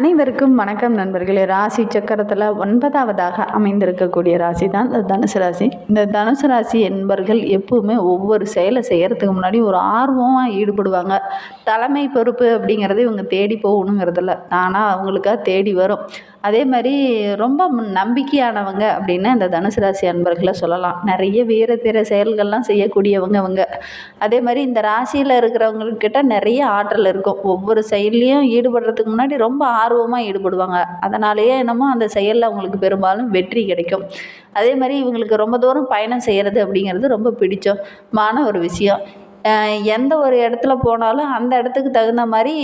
அனைவருக்கும் வணக்கம் நண்பர்களே. ராசி சக்கரத்தில் ஒன்பதாவதாக அமைந்திருக்கக்கூடிய ராசி தான் இந்த தனுசு ராசி. இந்த தனுசு ராசி என்பர்கள் எப்பவுமே ஒவ்வொரு செயலை செய்கிறதுக்கு முன்னாடி ஒரு ஆர்வமாக ஈடுபடுவாங்க. தலைமை பொறுப்பு அப்படிங்கிறது இவங்க தேடி போகணுங்கிறதில்ல. தானாக அவங்களுக்காக தேடி வரும். அதே மாதிரி ரொம்ப நம்பிக்கையானவங்க அப்படின்னு இந்த தனுசு ராசி அன்பர்களை சொல்லலாம். நிறைய வீர தீர செயல்கள்லாம் செய்யக்கூடியவங்க அவங்க அதே மாதிரி இந்த ராசியில் இருக்கிறவங்கக்கிட்ட நிறைய ஆற்றல் இருக்கும். ஒவ்வொரு செயல்லையும் ஈடுபடுறதுக்கு முன்னாடி ரொம்ப ஆர்வமாக ஈடுபடுவாங்க. அதனாலேயே என்னமோ அந்த செயலில் அவங்களுக்கு பெரும்பாலும் வெற்றி கிடைக்கும். அதே மாதிரி இவங்களுக்கு ரொம்ப தூரம் பயணம் செய்கிறது அப்படிங்கிறது ரொம்ப பிடிச்சமான ஒரு விஷயம். எந்த ஒரு இடத்துல போனாலும் அந்த இடத்துக்கு தகுந்த மாதிரி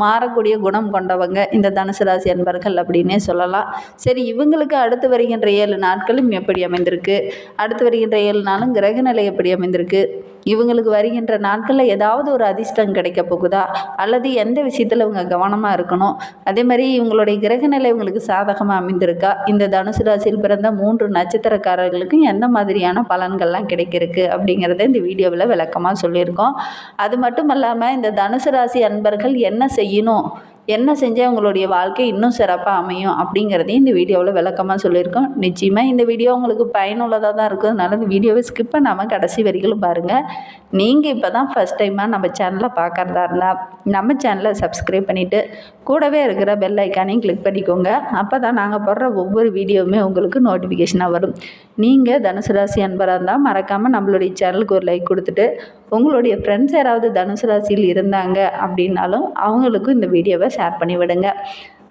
மாறக்கூடிய குணம் கொண்டவங்க இந்த தனுசு ராசி அன்பர்கள் அப்படின்னே சொல்லலாம். சரி இவங்களுக்கு அடுத்து வருகின்ற ஏழு நாட்களும் எப்படி அமைந்திருக்கு? அடுத்து வருகின்ற ஏழு நாளும் கிரகநிலை எப்படி அமைந்திருக்கு? இவங்களுக்கு வருகின்ற நாட்களில் ஏதாவது ஒரு அதிர்ஷ்டம் கிடைக்க போகுதா? அல்லது எந்த விஷயத்தில் இவங்க கவனமாக இருக்கணும்? அதே மாதிரி இவங்களுடைய கிரகநிலை இவங்களுக்கு சாதகமாக அமைந்திருக்கா? இந்த தனுசு ராசியில் பிறந்த மூன்று நட்சத்திரக்காரர்களுக்கும் எந்த மாதிரியான பலன்கள்லாம் கிடைக்கிருக்கு அப்படிங்கிறத இந்த வீடியோவில் விளக்கமாக சொல்லியிருக்கோம். அது மட்டும் இல்லாமல் இந்த தனுசு ராசி அன்பர்கள் என்ன செய்யணும்? என்ன செஞ்சால் உங்களுடைய வாழ்க்கை இன்னும் சிறப்பாக அமையும் அப்படிங்கிறதையும் இந்த வீடியோவில் விளக்கமாக சொல்லியிருக்கோம். நிச்சயமாக இந்த வீடியோ உங்களுக்கு பயனுள்ளதாக தான் இருக்கும் அதனால் இந்த வீடியோவை ஸ்கிப் பண்ணாமல் கடைசி வரிகளும் பாருங்கள் நீங்கள் இப்போ தான் ஃபஸ்ட் டைமாக நம்ம சேனலை பார்க்குறதா இருந்தால் நம்ம சேனலை சப்ஸ்கிரைப் பண்ணிவிட்டு கூடவே இருக்கிற பெல் ஐக்கானையும் கிளிக் பண்ணிக்கோங்க. அப்போ தான் நாங்கள் போடுற ஒவ்வொரு வீடியோவுமே உங்களுக்கு நோட்டிஃபிகேஷனாக வரும். நீங்கள் தனுசு ராசி அன்பராக இருந்தால் மறக்காமல் நம்மளுடைய சேனலுக்கு ஒரு லைக் கொடுத்துட்டு உங்களுடைய ஃப்ரெண்ட்ஸ் யாராவது தனுசு ராசியில் இருந்தாங்க அப்படின்னாலும் அவங்களுக்கும் இந்த வீடியோவை ஷேர் பண்ணி விடுங்க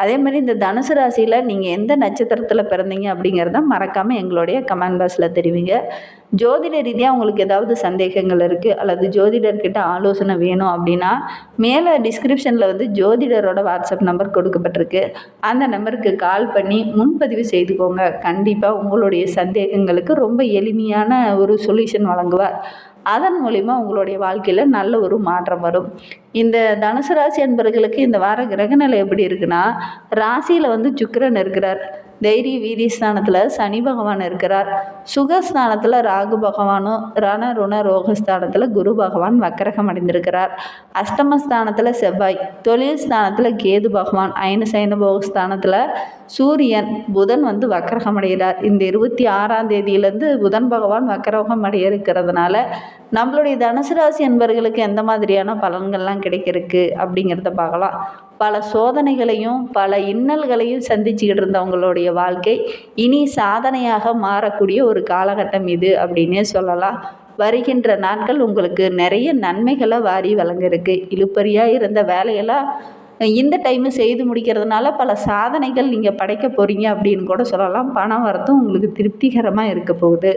அதே மாதிரி இந்த தனுசு ராசியில் நீங்கள் எந்த நட்சத்திரத்தில் பிறந்தீங்க அப்படிங்கிறத மறக்காமல் எங்களுடைய கமெண்ட் பாக்ஸில் தெரிவிங்க. ஜோதிட ரீதியாக உங்களுக்கு ஏதாவது சந்தேகங்கள் இருக்குது அல்லது ஜோதிடர்கிட்ட ஆலோசனை வேணும் அப்படின்னா மேலே டிஸ்கிரிப்ஷனில் வந்து ஜோதிடரோட வாட்ஸ்அப் நம்பர் கொடுக்கப்பட்டிருக்கு. அந்த நம்பருக்கு கால் பண்ணி முன்பதிவு செய்துக்கோங்க. கண்டிப்பாக உங்களுடைய சந்தேகங்களுக்கு ரொம்ப எளிமையான ஒரு சொல்யூஷன் வழங்குவார். அதன் மூலிமா உங்களுடைய வாழ்க்கையில் நல்ல ஒரு மாற்றம் வரும். இந்த தனுசு ராசி என்பவர்களுக்கு இந்த வார கிரகநிலை எப்படி இருக்குன்னா ராசியில் வந்து சுக்கிரன் இருக்கிறார். தைரிய ஸ்தானத்தில் சனி பகவான் இருக்கிறார். சுகஸ்தானத்தில் ராகு பகவானும் ரண ருண ரோகஸ்தானத்தில் குரு பகவான் வக்கரகம் அடைந்திருக்கிறார். அஷ்டமஸ்தானத்தில் செவ்வாய் தொழில் ஸ்தானத்தில் கேது பகவான் ஐன சைன போகஸ்தானத்தில் சூரியன் புதன் வந்து வக்கரகம் அடைகிறார். இந்த இருபத்தி ஆறாம் தேதியிலேருந்து புதன் பகவான் வக்கரகம் அடைய இருக்கிறதுனால நம்மளுடைய தனுசு ராசி என்பவர்களுக்கு எந்த மாதிரியான பலன்கள்லாம் கிடைக்கிறதுக்கு அப்படிங்கிறத பார்க்கலாம். பல சோதனைகளையும் பல இன்னல்களையும் சந்திச்சுக்கிட்டு இருந்தவங்களுடைய வாழ்க்கை இனி சாதனையாக மாறக்கூடிய ஒரு காலகட்டம் இது அப்படின்னே சொல்லலாம். வருகின்ற நாட்கள் உங்களுக்கு நிறைய நன்மைகளை வாரி வழங்கிருக்கு இழுப்பறியாக இருந்த வேலையெல்லாம் இந்த டைமு செய்து முடிக்கிறதுனால பல சாதனைகள் நீங்கள் படைக்க போகிறீங்க அப்படின்னு கூட சொல்லலாம். பணம் வரத்தும் உங்களுக்கு திருப்திகரமாக இருக்க போகுது.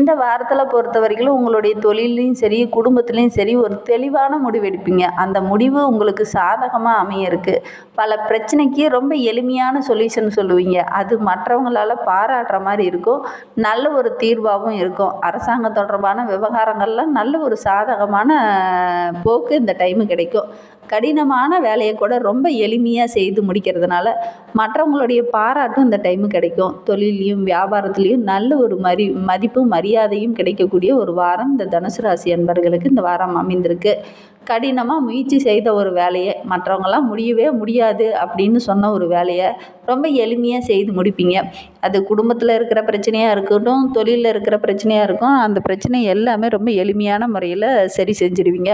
இந்த வாரத்தில் பொறுத்த வரைக்கும் உங்களுடைய தொழிலையும் சரி குடும்பத்துலேயும் சரி ஒரு தெளிவான முடிவு எடுப்பீங்க. அந்த முடிவு உங்களுக்கு சாதகமாக அமைய இருக்குது பல பிரச்சனைக்கு ரொம்ப எளிமையான சொல்யூஷன் சொல்லுவீங்க. அது மற்றவங்களால் பாராட்டுற மாதிரி இருக்கும். நல்ல ஒரு தீர்வாகவும் இருக்கும். அரசாங்கம் தொடர்பான விவகாரங்கள்லாம் நல்ல ஒரு சாதகமான போக்கு இந்த டைமு கிடைக்கும். கடினமான வேலையை கூட ரொம்ப எளிமையாக செய்து முடிக்கிறதுனால மற்றவங்களுடைய பாராட்டும் இந்த டைமு கிடைக்கும். தொழிலையும் வியாபாரத்துலேயும் நல்ல ஒரு மரி மதிப்பும் மரியாதையும் கிடைக்கக்கூடிய ஒரு வாரம் இந்த தனுசு ராசி அன்பர்களுக்கு இந்த வாரம் அமைந்திருக்கு. கடினமாக முயற்சி செய்த ஒரு வேலையை மற்றவங்களாம் முடியவே முடியாது அப்படின்னு சொன்ன ஒரு வேலையை ரொம்ப எளிமையாக செய்து முடிப்பீங்க. அது குடும்பத்தில் இருக்கிற பிரச்சனையாக இருக்கட்டும் தொழிலில் இருக்கிற பிரச்சனையாக இருக்கும் அந்த பிரச்சனை எல்லாமே ரொம்ப எளிமையான முறையில் சரி செஞ்சுருவீங்க.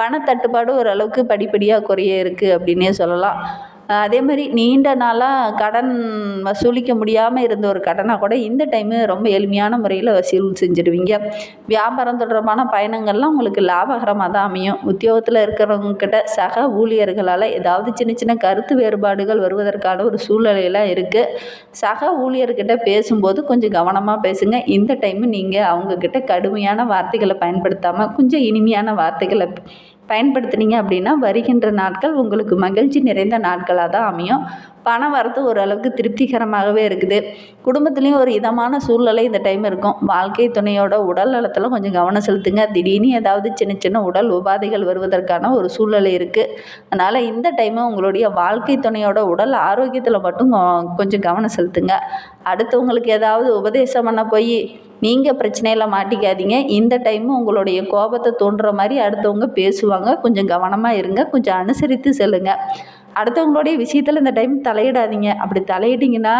பணத்தட்டுப்பாடு ஓரளவுக்கு படிப்படியாக குறைய இருக்குது அப்படின்னே சொல்லலாம். அதே மாதிரி நீண்ட நாளாக கடன் வசூலிக்க முடியாமல் இருந்த ஒரு கடனை கூட இந்த டைமு ரொம்ப எளிமையான முறையில் வசூல் செஞ்சுடுவீங்க. வியாபாரம் தொடர்பான பயணங்கள்லாம் உங்களுக்கு லாபகரமாக தான் அமையும். உத்தியோகத்தில் இருக்கிறவங்கக்கிட்ட சக ஊழியர்களால் ஏதாவது சின்ன சின்ன கருத்து வேறுபாடுகள் வருவதற்கான ஒரு சூழ்நிலையெல்லாம் இருக்குது சக ஊழியர்கிட்ட பேசும்போது கொஞ்சம் கவனமாக பேசுங்க. இந்த டைமு நீங்கள் அவங்கக்கிட்ட கடுமையான வார்த்தைகளை பயன்படுத்தாமல் கொஞ்சம் இனிமையான வார்த்தைகளை பயன்படுத்துனீங்க அப்படின்னா வருகின்ற நாட்கள் உங்களுக்கு மகிழ்ச்சி நிறைந்த நாட்களாக தான் அமையும். பணம் வரத்து ஓரளவுக்கு திருப்திகரமாகவே இருக்குது. குடும்பத்துலேயும் ஒரு இதமான சூழ்நிலை இந்த டைம் இருக்கும். வாழ்க்கை துணையோட உடல் நலத்தில் கொஞ்சம் கவனம் செலுத்துங்க. திடீர்னு ஏதாவது சின்ன சின்ன உடல் உபாதைகள் வருவதற்கான ஒரு சூழ்நிலை இருக்குது அதனால் இந்த டைமு உங்களுடைய வாழ்க்கை துணையோட உடல் ஆரோக்கியத்தில் மட்டும் கொஞ்சம் கவனம் செலுத்துங்க. அடுத்தவங்களுக்கு ஏதாவது உபதேசம் பண்ண போய் நீங்கள் பிரச்சனையில் மாட்டிக்காதீங்க. இந்த டைமும் உங்களுடைய கோபத்தை தோன்ற மாதிரி அடுத்தவங்க பேசுவாங்க. கொஞ்சம் கவனமாக இருங்க. கொஞ்சம் அனுசரித்து செல்லுங்கள் அடுத்தவங்களுடைய விஷயத்தில் இந்த டைம் தலையிடாதீங்க. அப்படி தலையிட்டிங்கன்னா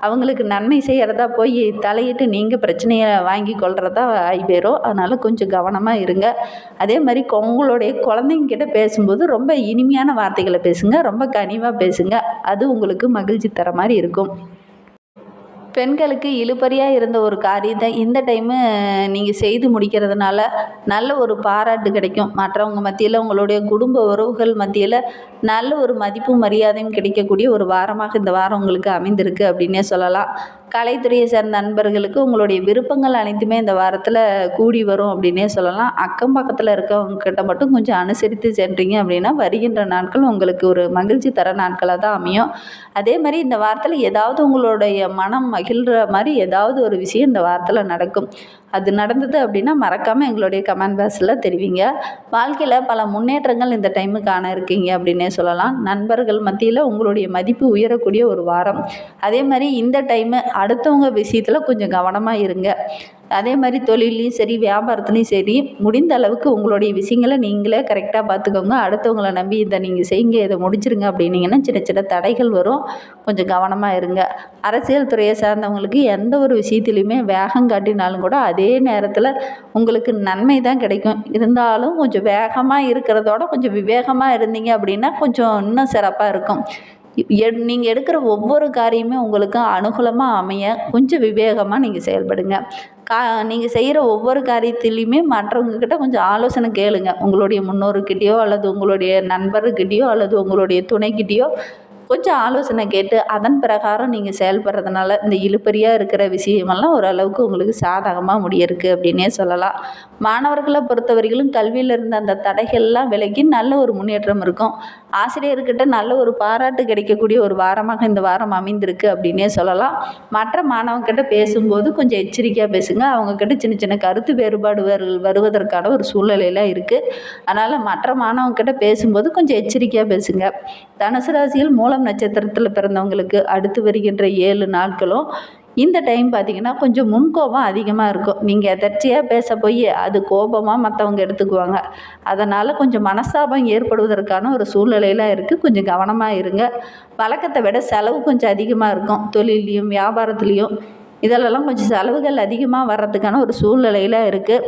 அவங்களுக்கு நன்மை செய்கிறதா போய் தலையிட்டு நீங்கள் பிரச்சனையை வாங்கி கொள்கிறதா ஆகி போயிடும் அதனால் கொஞ்சம் கவனமாக இருங்க. அதே மாதிரி உங்களுடைய குழந்தைங்க கிட்ட பேசும்போது ரொம்ப இனிமையான வார்த்தைகளை பேசுங்க. ரொம்ப கனிவாக பேசுங்க. அது உங்களுக்கு மகிழ்ச்சி தர மாதிரி இருக்கும். பெண்களுக்கு இழுபறியாக இருந்த ஒரு காரியத்தை இந்த டைமு நீங்கள் செய்து முடிக்கிறதுனால நல்ல ஒரு பாராட்டு கிடைக்கும். மற்றவங்க மத்தியில் உங்களுடைய குடும்ப உறவுகள் மத்தியில் நல்ல ஒரு மதிப்பும் மரியாதையும் கிடைக்கக்கூடிய ஒரு வாரமாக இந்த வாரம் உங்களுக்கு அமைந்திருக்கு அப்படின்னே சொல்லலாம். கலைத்துறையை சேர்ந்த நண்பர்களுக்கு உங்களுடைய விருப்பங்கள் அனைத்துமே இந்த வாரத்தில் கூடி வரும் அப்படின்னே சொல்லலாம். அக்கம் பக்கத்தில் இருக்கவங்க கிட்ட மட்டும் கொஞ்சம் அனுசரித்து சென்றீங்க அப்படின்னா வருகின்ற நாட்கள் உங்களுக்கு ஒரு மகிழ்ச்சி தர நாட்களாக தான் அமையும். அதே மாதிரி இந்த வாரத்தில் ஏதாவது உங்களுடைய மனம் மகிழ்கிற மாதிரி ஏதாவது ஒரு விஷயம் இந்த வாரத்தில் நடக்கும். அது நடந்தது அப்படின்னா மறக்காமல் எங்களுடைய கமெண்ட் பாக்ஸில் தெரிவிங்க. வாழ்க்கையில் பல முன்னேற்றங்கள் இந்த டைமு காண இருக்கீங்க அப்படின்னே சொல்லலாம். நண்பர்கள் மத்தியில் உங்களுடைய மதிப்பு உயரக்கூடிய ஒரு வாரம். அதே மாதிரி இந்த டைமு அடுத்தவங்க விஷயத்தில் கொஞ்சம் கவனமாக இருங்க. அதே மாதிரி தொழிலையும் சரி வியாபாரத்துலேயும் சரி முடிந்த அளவுக்கு உங்களுடைய விஷயங்களை நீங்களே கரெக்டாக பார்த்துக்கோங்க. அடுத்தவங்கள நம்பி இதை நீங்கள் செய்யுங்க இதை முடிச்சிருங்க அப்படின்னீங்கன்னா சின்ன சின்ன தடைகள் வரும். கொஞ்சம் கவனமாக இருங்க. அரசியல் துறையை சார்ந்தவங்களுக்கு எந்த ஒரு விஷயத்துலையுமே வேகம் காட்டினாலும் கூட அதே நேரத்தில் உங்களுக்கு நன்மை தான் கிடைக்கும். இருந்தாலும் கொஞ்சம் வேகமாக இருக்கிறதோட கொஞ்சம் விவேகமாக இருந்தீங்க அப்படின்னா கொஞ்சம் இன்னும் சிறப்பாக இருக்கும். நீங்கள் எடுக்கிற ஒவ்வொரு காரியமே உங்களுக்கு அனுகூலமாக அமைய கொஞ்சம் விவேகமாக நீங்கள் செயல்படுங்க. கா நீங்கள் செய்கிற ஒவ்வொரு காரியத்திலையுமே மற்றவங்கக்கிட்ட கொஞ்சம் ஆலோசனை கேளுங்க. உங்களுடைய முன்னோருக்கிட்டேயோ அல்லது உங்களுடைய நண்பர்கிட்டேயோ அல்லது உங்களுடைய துணைக்கிட்டேயோ கொஞ்சம் ஆலோசனை கேட்டு அதன் பிரகாரம் நீங்கள் செயல்படுறதுனால இந்த இழுப்பறியாக இருக்கிற விஷயமெல்லாம் ஓரளவுக்கு உங்களுக்கு சாதகமாக முடியிருக்கு அப்படின்னே சொல்லலாம். மாணவர்களை பொறுத்தவரையிலும் கல்வியில் இருந்த அந்த தடைகள்லாம் விலகி நல்ல ஒரு முன்னேற்றம் இருக்கும். ஆசிரியர்கிட்ட நல்ல ஒரு பாராட்டு கிடைக்கக்கூடிய ஒரு வாரமாக இந்த வாரம் அமைந்திருக்கு அப்படின்னே சொல்லலாம். மற்ற மாணவங்கிட்ட பேசும்போது கொஞ்சம் எச்சரிக்கையாக பேசுங்க. அவங்கக்கிட்ட சின்ன சின்ன கருத்து வேறுபாடு வருவதற்கான ஒரு சூழ்நிலையெல்லாம் இருக்குது அதனால் மற்ற மாணவங்கிட்ட பேசும்போது கொஞ்சம் எச்சரிக்கையாக பேசுங்க. தனுசு ராசியில் மூலம் நட்சத்திரத்தில் பிறந்தவங்களுக்கு அடுத்து வருகின்ற ஏழு நாட்களும் இந்த டைம் பார்த்திங்கன்னா கொஞ்சம் முன்கோபம் அதிகமாக இருக்கும். நீங்கள் எதர்ச்சியாக பேச போய் அது கோபமாக மற்றவங்க எடுத்துக்குவாங்க. அதனால் கொஞ்சம் மனஸ்தாபம் ஏற்படுவதற்கான ஒரு சூழ்நிலையெல்லாம் இருக்குது கொஞ்சம் கவனமாக இருங்க. வழக்கத்தை விட செலவு கொஞ்சம் அதிகமாக இருக்கும். தொழிலையும் வியாபாரத்துலேயும். இதிலெல்லாம் கொஞ்சம் செலவுகள் அதிகமாக வர்றதுக்கான ஒரு சூழ்நிலையில் இருக்குது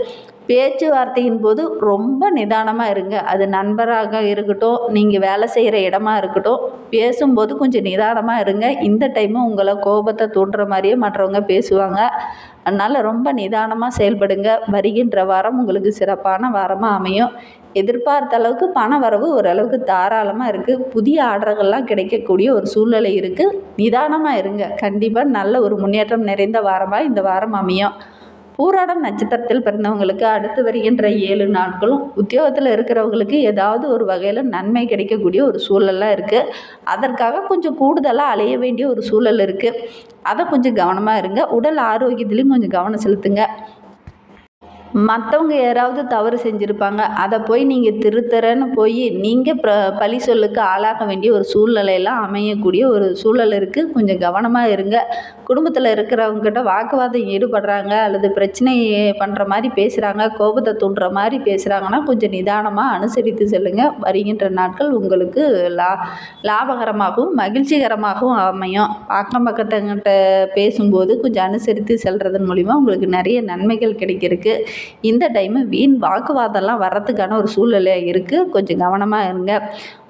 பேச்சுவார்த்தையின் போது ரொம்ப நிதானமாக இருங்க. அது நண்பராக இருக்கட்டும் நீங்கள் வேலை செய்கிற இடமா இருக்கட்டும் பேசும்போது கொஞ்சம் நிதானமாக இருங்க. இந்த டைமும் உங்களை கோபத்தை தூண்டுற மாதிரியே மற்றவங்க பேசுவாங்க. அதனால் ரொம்ப நிதானமாக செயல்படுங்க. வருகின்ற வாரம் உங்களுக்கு சிறப்பான வாரமாக அமையும். எதிர்பார்த்த அளவுக்கு பண வரவு ஓரளவுக்கு தாராளமாக இருக்குது புதிய ஆர்டர்கள்லாம் கிடைக்கக்கூடிய ஒரு சூழ்நிலை இருக்குது நிதானமாக இருங்க. கண்டிப்பாக நல்ல ஒரு முன்னேற்றம் நிறைந்த வாரமாக இந்த வாரம் அமையும். பூராடம் நட்சத்திரத்தில் பிறந்தவங்களுக்கு அடுத்து வருகின்ற ஏழு நாட்களும் உத்தியோகத்தில் இருக்கிறவங்களுக்கு ஏதாவது ஒரு வகையில் நன்மை கிடைக்கக்கூடிய ஒரு சூழலாக இருக்குது அதற்காக கொஞ்சம் கூடுதலாக அலைய வேண்டிய ஒரு சூழல் இருக்குது அதை கொஞ்சம் கவனமாக இருங்க. உடல் ஆரோக்கியத்துலேயும் கொஞ்சம் கவனம் செலுத்துங்க. மற்றவங்க யாராவது தவறு செஞ்சுருப்பாங்க. அதை போய் நீங்கள் திருத்தரன்னு போய் நீங்கள் ப்ர பழி சொல்லுக்கு ஆளாக வேண்டிய ஒரு சூழ்நிலையெல்லாம் அமையக்கூடிய ஒரு சூழல் இருக்குது கொஞ்சம் கவனமாக இருங்க. குடும்பத்தில் இருக்கிறவங்ககிட்ட வாக்குவாதம் ஈடுபடுறாங்க அல்லது பிரச்சனை பண்ணுற மாதிரி பேசுகிறாங்க கோபத்தை தூண்டுற மாதிரி பேசுகிறாங்கன்னா கொஞ்சம் நிதானமாக அனுசரித்து செல்லுங்கள் வருகின்ற நாட்கள் உங்களுக்கு லா லாபகரமாகவும் மகிழ்ச்சிகரமாகவும் அமையும். அக்கம் பக்கத்தங்கிட்ட பேசும்போது கொஞ்சம் அனுசரித்து செல்றதன் மூலிமா உங்களுக்கு நிறைய நன்மைகள் கிடைக்கிறதுக்கு. இந்த டைமு வீண் வாக்குவாதம்லாம் வர்றதுக்கான ஒரு சூழ்நிலை இருக்குது கொஞ்சம் கவனமாக இருங்க.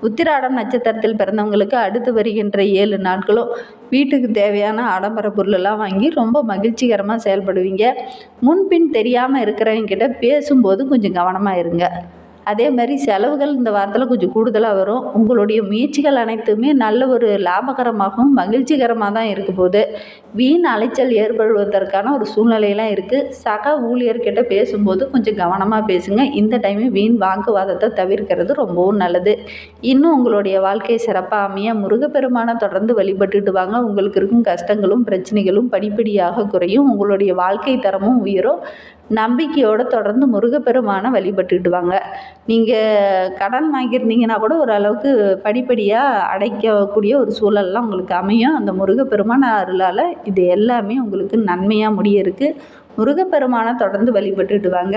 உத்திராடம் நட்சத்திரத்தில் பிறந்தவங்களுக்கு அடுத்து வருகின்ற ஏழு நாட்களும் வீட்டுக்கு தேவையான ஆடம்பர பொருளெல்லாம் வாங்கி ரொம்ப மகிழ்ச்சிகரமாக செயல்படுவீங்க. முன்பின் தெரியாமல் இருக்கிறவங்க கிட்ட பேசும்போது கொஞ்சம் கவனமாக இருங்க. அதே மாதிரி செலவுகள் இந்த வாரத்தில் கொஞ்சம் கூடுதலாக வரும். உங்களுடைய முயற்சிகள் அனைத்துமே நல்ல ஒரு லாபகரமாகவும் மகிழ்ச்சிகரமாக தான் இருக்க போகுது. வீண் அலைச்சல் ஏற்படுவதற்கான ஒரு சூழ்நிலையெல்லாம் இருக்குது சக ஊழியர்கிட்ட பேசும்போது கொஞ்சம் கவனமாக பேசுங்க. இந்த டைமு வீண் வாக்குவாதத்தை தவிர்க்கிறது ரொம்பவும் நல்லது. இன்னும் உங்களுடைய வாழ்க்கை சிறப்பாக அமைய முருகப்பெருமானை தொடர்ந்து வழிபட்டுட்டு வாங்க. உங்களுக்கு இருக்கும் கஷ்டங்களும் பிரச்சனைகளும் படிப்படியாக குறையும். உங்களுடைய வாழ்க்கை தரமும் உயரும். நம்பிக்கையோடு தொடர்ந்து முருகப்பெருமானை வழிபட்டுட்டு வாங்க நீங்கள் கடன் வாங்கியிருந்தீங்கன்னா கூட ஓரளவுக்கு படிப்படியாக அடைக்கக்கூடிய ஒரு சூழல்லாம் உங்களுக்கு அமையும். அந்த முருகப்பெருமான அருளால் இது எல்லாமே உங்களுக்கு நன்மையாக முடிய இருக்குது முருகப்பெருமானை தொடர்ந்து வழிபட்டுட்டு வாங்க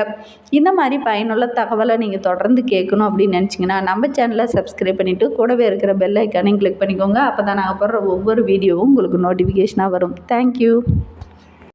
இந்த மாதிரி பயனுள்ள தகவலை நீங்கள் தொடர்ந்து கேட்கணும் அப்படின்னு நினச்சிங்கன்னா நம்ம சேனலை சப்ஸ்கிரைப் பண்ணிவிட்டு கூடவே இருக்கிற பெல் ஐக்கானையும் கிளிக் பண்ணிக்கோங்க. அப்போ தான் நாங்கள் போடுற ஒவ்வொரு வீடியோவும் உங்களுக்கு நோட்டிஃபிகேஷனாக வரும். தேங்க்யூ